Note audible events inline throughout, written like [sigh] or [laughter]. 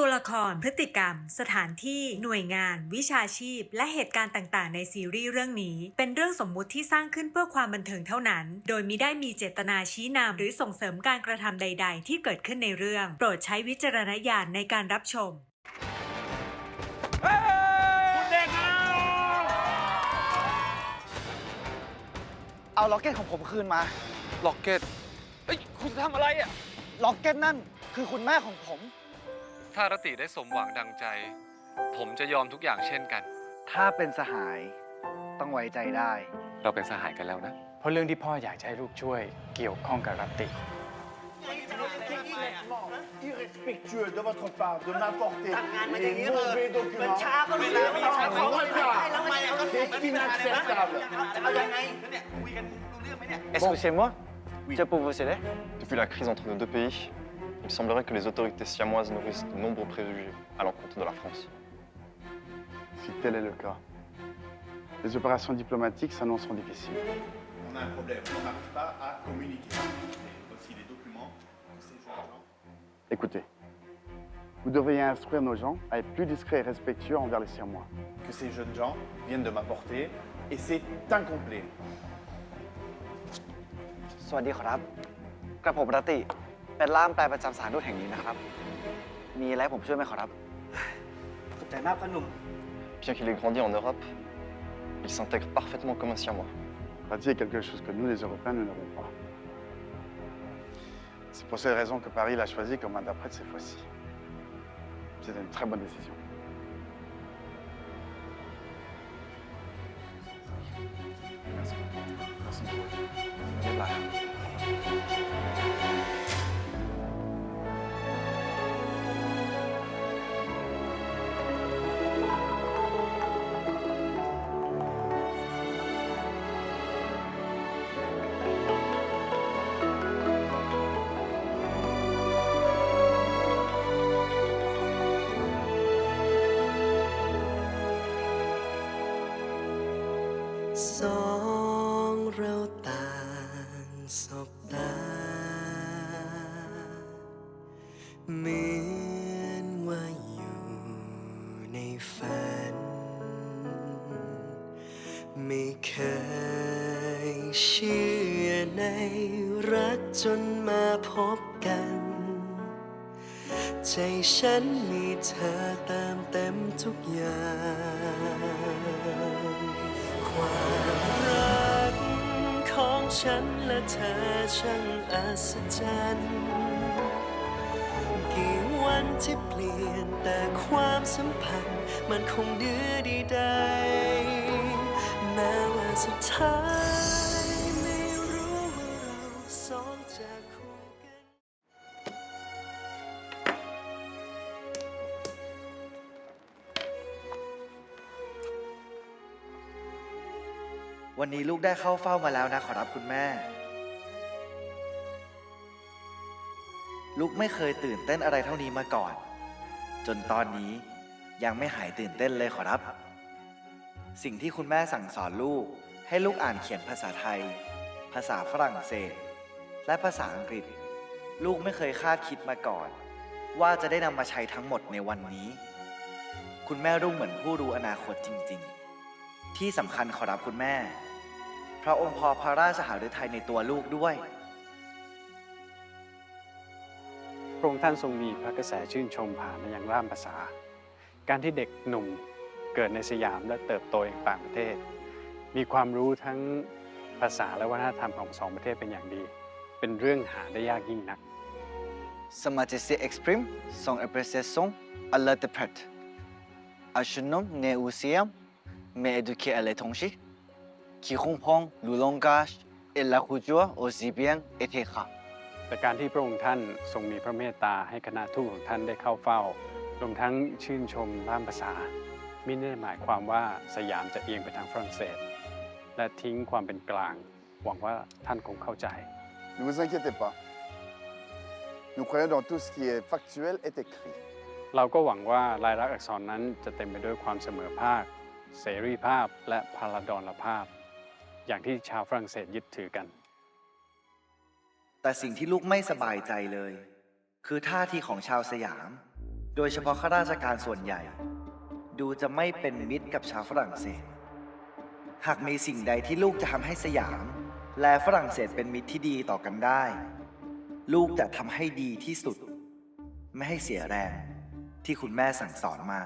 ตัวละครพฤติกรรม สถานที่หน่วยงาน วิชาชีพ และเหตุการณ์ต่างๆ ในซีรีส์เรื่องนี้ เป็นเรื่องสมมุติที่สร้างขึ้นเพื่อความบันเทิงเท่านั้น โดยมิได้มีเจตนาชี้นำหรือส่งเสริมการกระทำใด ๆ ที่เกิดขึ้นในเรื่อง โปรดใช้วิจารณญาณในการรับชมคุณเด็กเอาเอาล็อกเก็ตของผมคืนมา ล็อกเก็ตเอ้ย คุณจะทำอะไรอะ ล็อกเก็ตนั่นคือคุณแม่ของผม ถ้ารติได้สมหวังดังใจ ผมจะยอมทุกอย่างเช่นกัน ถ้าเป็นสหายต้องไว้ใจได้ เราเป็นสหายกันแล้วนะ เพราะเรื่องที่พ่ออยากจะให้ลูกช่วยเกี่ยวข้องกับรัตติ irrespectueux de votre part de m'apporter ทำงานมาอย่างนี้ les เลย mauvais มัน documents. ช้าก็รู้เรื่อง Non, เขา regarde, แล้วมันก็ c'est inacceptable. เอายังไงเนี่ยคุยกันรู้เรื่องไหมเนี่ย Est-ce que c'est moi Je peux vous aider Depuis la crise entre nos deux pays, il semblerait que les autorités siamoises nourrissent de nombreux préjugés à l'encontre de la France. Si tel est le cas, les opérations diplomatiques s'annonceront difficiles. On a un problème, on n'arrive pas à communiquer. Et voici les documents de ces jeunes gens. Écoutez, vous devriez instruire nos gens à être plus discrets et respectueux envers les Siamois. Que ces jeunes gens viennent de m'apporter et c'est incomplet. สวัสดีครับ กระผมรตติ เป็นล่ามแปลประจำสถานทูตแห่งนี้นะครับ มีอะไรให้ผมช่วยไหมครับ ขอบใจมากพ่อหนุ่ม [sighs] Bien qu'il ait grandi en Europe, il s'intègre parfaitement comme un siamois. Rati est quelque chose que nous, les Européens, nous n'avons pas. C'est pour cette raison que Paris l'a choisi comme interprète cette fois-ci. C'était une très bonne décision. เรี เหมือนว่าอยู่ในฝัน ไม่เคยเชื่อในรักจนมาพบกัน ใจฉันมีเธอติมเต็มทุกอย่าง ความรักของฉันและเธอช่างอัศจรรย์ ที่เปลี่ยนแต่ความสัมพันธ์ มันคงเดือดีได้แม้ว่าสุดท้ายไม่รู้ว่าเราสองจะคู่กันวันนี้ลูกได้เข้าเฝ้ามาแล้วนะขอรับคุณแม่ ลูกไม่เคยตื่นเต้นอะไรเท่านี้มาก่อน จนตอนนี้ยังไม่หายตื่นเต้นเลยขอรับ สิ่งที่คุณแม่สั่งสอนลูก ให้ลูกอ่านเขียนภาษาไทย ภาษาฝรั่งเศส และภาษาอังกฤษ ลูกไม่เคยคาดคิดมาก่อน ว่าจะได้นำมาใช้ทั้งหมดในวันนี้ คุณแม่รุ่งเหมือนผู้รู้อนาคตจริง ๆ ที่สำคัญขอรับคุณแม่ พระองค์พอพระราชหฤทัยในตัวลูกด้วย ระองค์ท่านทรงมีพระกระแสชื่นชมผ่านมายังร่ามภาษา การที่เด็กหนุ่มเกิดในสยามและเติบโตอย่างต่างประเทศ มีความรู้ทั้งภาษาและวัฒนธรรมของสองประเทศเป็นอย่างดี เป็นเรื่องหาได้ยากยิ่งนัก Sa Majesté exprime son appréciation à l'interprète. Un jeune homme né au Siam, mais éduqué à l'étranger, qui comprend le langage et la culture aussi bien etc. แต่การที่พระองค์ท่านทรงมีพระเมตตาให้คณะทูตของท่านได้เข้าเฝ้ารวมทั้งชื่นชมร่ามภาษาไม่ได้หมายความว่าสยามจะเอียงไปทางฝรั่งเศส และทิ้งความเป็นกลาง หวังว่าท่านคงเข้าใจ Ne vous inquiétez pas. Nous croyons dans tout ce qui est factuel et écrit. เราก็หวังว่าลายลักษณ์อักษรนั้นจะเต็มไปด้วยความเสมอภาค เสรีภาพและพลาดรภาพ อย่างที่ชาวฝรั่งเศสยึดถือกัน แต่สิ่งที่ลูกไม่สบายใจเลย คือท่าทีของชาวสยาม โดยเฉพาะข้าราชการส่วนใหญ่ ดูจะไม่เป็นมิตรกับชาวฝรั่งเศส หากมีสิ่งใดที่ลูกจะทำให้สยาม และฝรั่งเศสเป็นมิตรที่ดีต่อกันได้ ลูกจะทำให้ดีที่สุด ไม่ให้เสียแรงที่คุณแม่สั่งสอนมา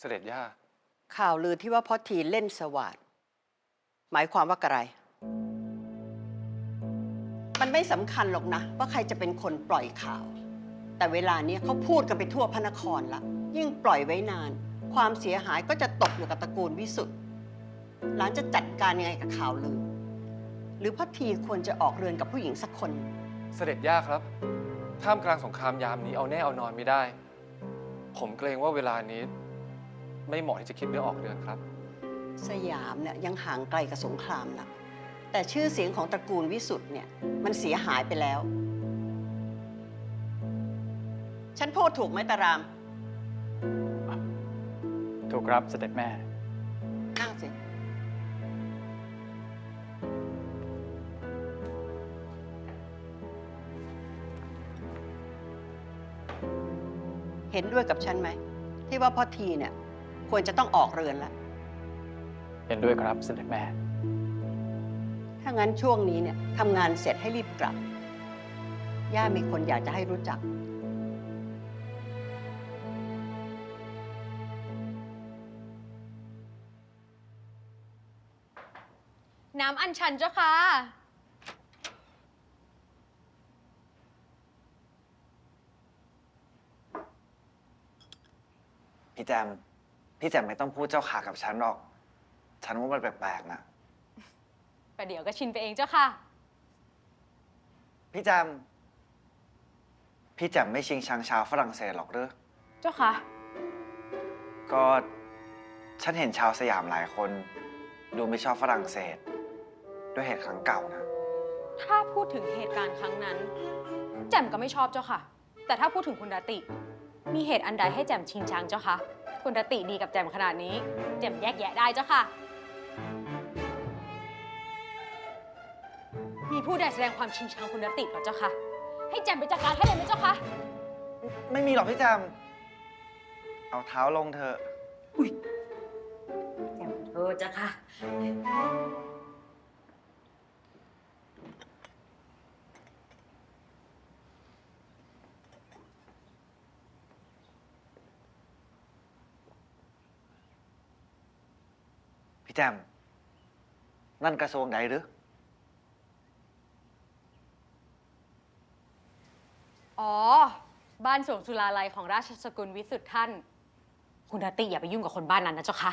เสด็จย่า ข่าวลือที่ว่าพ่อทีเล่นสวาดหมายความว่าอะไร มันไม่สำคัญหรอกนะ ว่าใครจะเป็นคนปล่อยข่าว แต่เวลาเนี้ยเขาพูดกันไปทั่วพระนครละ ยิ่งปล่อยไว้นาน ความเสียหายก็จะตกอยู่กับตระกูลวิสุทธ์หลานจะจัดการยังไงกับข่าวลือ หรือพ่อทีควรจะออกเรือนกับผู้หญิงสักคน เสด็จย่าครับ ท่ามกลางสงครามยามนี้เอาแน่เอานอนไม่ได้ ผมเกรงว่าเวลานี้ ไม่เหมาะที่จะคิดเรื่องออกเรือนครับ สยามเนี่ยยังห่างไกลกับสงครามนะแต่ชื่อเสียงของตระกูลวิสุทธ์เนี่ยมันเสียหายไปแล้ว ฉันพูดถูกไหมตาราม ถูกครับเสด็จแม่ นั่งสิ เห็นด้วยกับฉันไหม ที่ว่าพ่อทีเนี่ย ควรจะต้องออกเรือนแล้ว เห็นด้วยครับเสด็จแม่ ถ้างั้นช่วงนี้เนี่ยทำงานเสร็จให้รีบกลับ ย่ามีคนอยากจะให้รู้จัก น้ำอัญชันเจ้าค่ะ พี่แจม พี่แจมไม่ต้องพูดเจ้าขากับฉันหรอก ฉันว่ามันแปลกๆนะประเดี๋ยวก็ชินไปเองเจ้าค่ะ พี่แจมพี่แจมไม่ชิงชังชาวฝรั่งเศสหรอกหรือ เจ้าค่ะ ก็ฉันเห็นชาวสยามหลายคน ดูไม่ชอบฝรั่งเศส ด้วยเหตุครั้งเก่านะ ถ้าพูดถึงเหตุการณ์ครั้งนั้น แจ่มก็ไม่ชอบเจ้าค่ะ แต่ถ้าพูดถึงคุณรติ มีเหตุอันใดให้แจ่มชิงชังเจ้าค่ะ คุณรติดีกับแจ่มขนาดนี้ แจ่มแยกแยะได้เจ้าค่ะ มีผู้ใดแสดงความชิงชังคุณรติเหรอเจ้าค่ะ ให้แจ่มไปจัดการให้เลยไหมเจ้าค่ะ ไม่มีหรอกพี่แจม เอาเท้าลงเถอะแจ่มโทษเจ้าค่ะ แจมนั่นกระทรวงใดหรือ อ๋อ บ้านสวนสุราลัยของราชสกุลวิสุทธ์ท่าน คุณรติอย่าไปยุ่งกับคนบ้านนั้นนะเจ้าค่ะ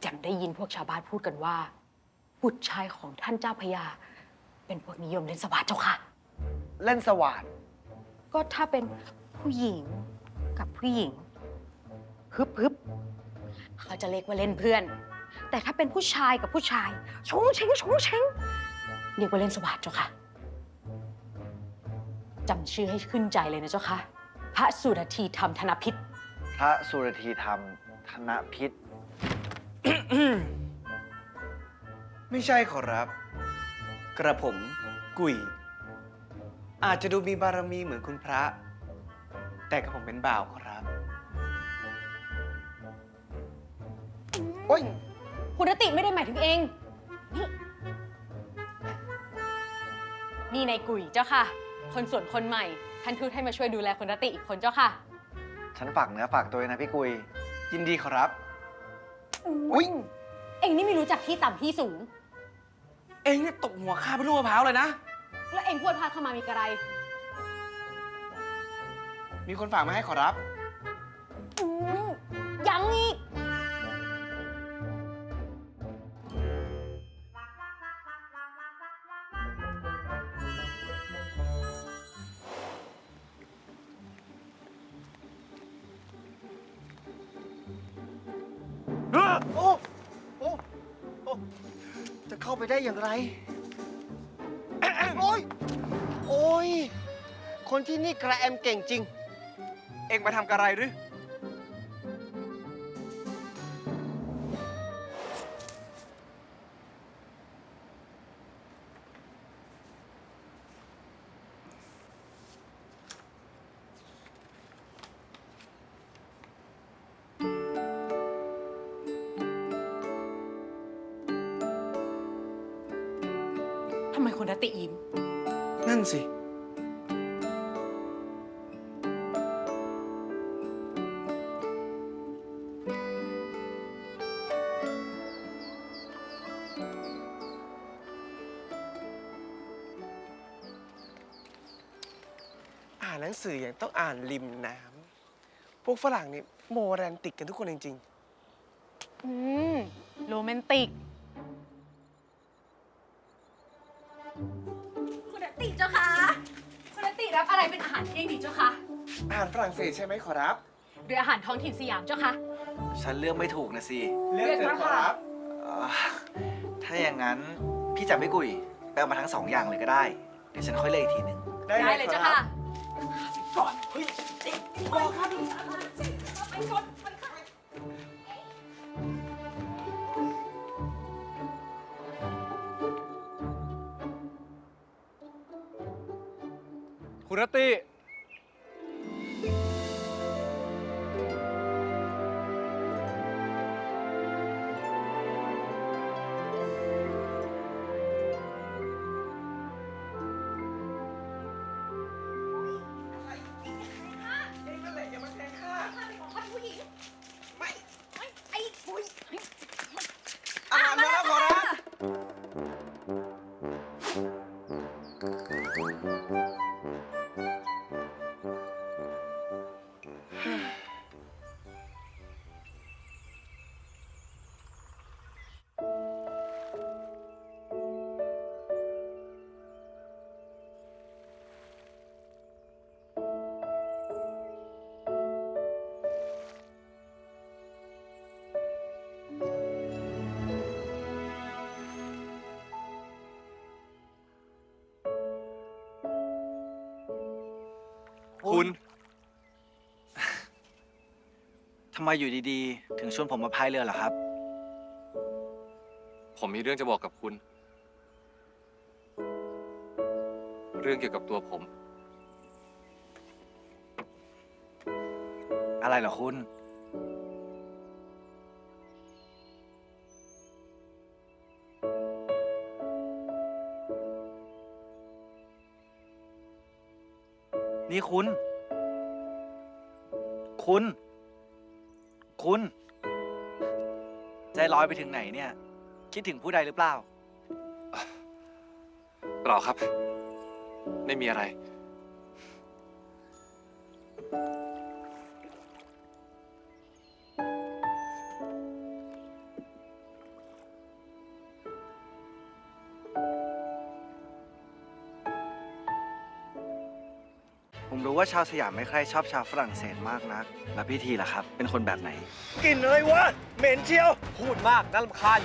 แจำได้ยินพวกชาวบ้านพูดกันว่า บุตรชายของท่านเจ้าพระยา เป็นพวกนิยมเล่นสวัสดเจ้าค่ะ เล่นสว่านก็ถ้าเป็นผู้หญิงกับผู้หญิง ฮึบฮึบ เขาจะเรียกว่าเล่นเพื่อน แต่ถ้าเป็นผู้ชายกับผู้ชายชงเชงชงเชงเรียกว่าเล่นสวัสดเจ้าค่ะจำชื่อให้ขึ้นใจเลยนะเจ้าค่ะ พระสุรธีธรรมธนพิษ พระสุรธีธรรมธนพิษ ไม่ใช่ขอรับ กระผมกุย อาจจะดูมีบารมีเหมือนคุณพระ แต่กระผมเป็นบ่าวขอรับ อ้ยคุณรติไม่ได้หมายถึงเอง นี่ นี่นายกุยเจ้าค่ะ คนส่วนคนใหม่ ท่านทูตให้มาช่วยดูแลคุณรติอีกคนเจ้าค่ะ ฉันฝากเนื้อฝากตัวเลยนะพี่กุย ยินดีขอรับ อุ๊ยเองนี่ไม่รู้จักที่ต่ำที่สูง เองเนี่ยตกหัวข้าเป็นลูกมะพร้าวเลยนะ แล้วเองพูดพาดเข้ามามีกระไร มีคนฝากมาให้ขอรับอืมยังอีก โอ้โอ้โอ้จะเข้าไปได้อย่างไรโอ้ยโอ้ยคนที่นี่กระแอมเก่งจริง เอ็งมาทำกระไรหรือ คุณนติยิ้ม นั่นสิ อ่านหนังสือยังต้องอ่านริมน้ำ พวกฝรั่งนี่โมแรนติกกันทุกคนจริง อืม โรแมนติก เที่ยงดีเจ้าคะๆอาหารฝรั่งเศสใช่ไหมขอรับ หรืออาหารท้องถิ่นสยามเจ้าคะฉันเลือกไม่ถูกนะสิเลือกเถอะขอรับ เอ่อถ้าอย่างนั้นพี่จะไม่กุยไปเอามาทั้งสองอย่างเลยก็ได้ เดี๋ยวฉันค่อยเลือกอีกทีหนึ่งได้ได้เลเลยยขอเจ้ารับค่ะก่อนเฮ้ยบอกครับคุณรตติ คุณ ทำไมอยู่ดีๆ ถึงชวนผมมาพายเรือล่ะครับ ผมมีเรื่องจะบอกกับคุณ เรื่องเกี่ยวกับตัวผม อะไรเหรอคุณ นี่คุณ คุณ คุณ ใจลอยไปถึงไหนเนี่ย คิดถึงผู้ใดหรือเปล่า เปล่าครับ ไม่มีอะไร ผมรู้ว่าชาวสยามไม่ใครชอบชาวฝรั่งเศสมากนัก แล้วพี่ทีล่ะครับ เป็นคนแบบไหน กลิ่นอะไรวะ เหม็นเชียว พูดมากน่ารำคาญ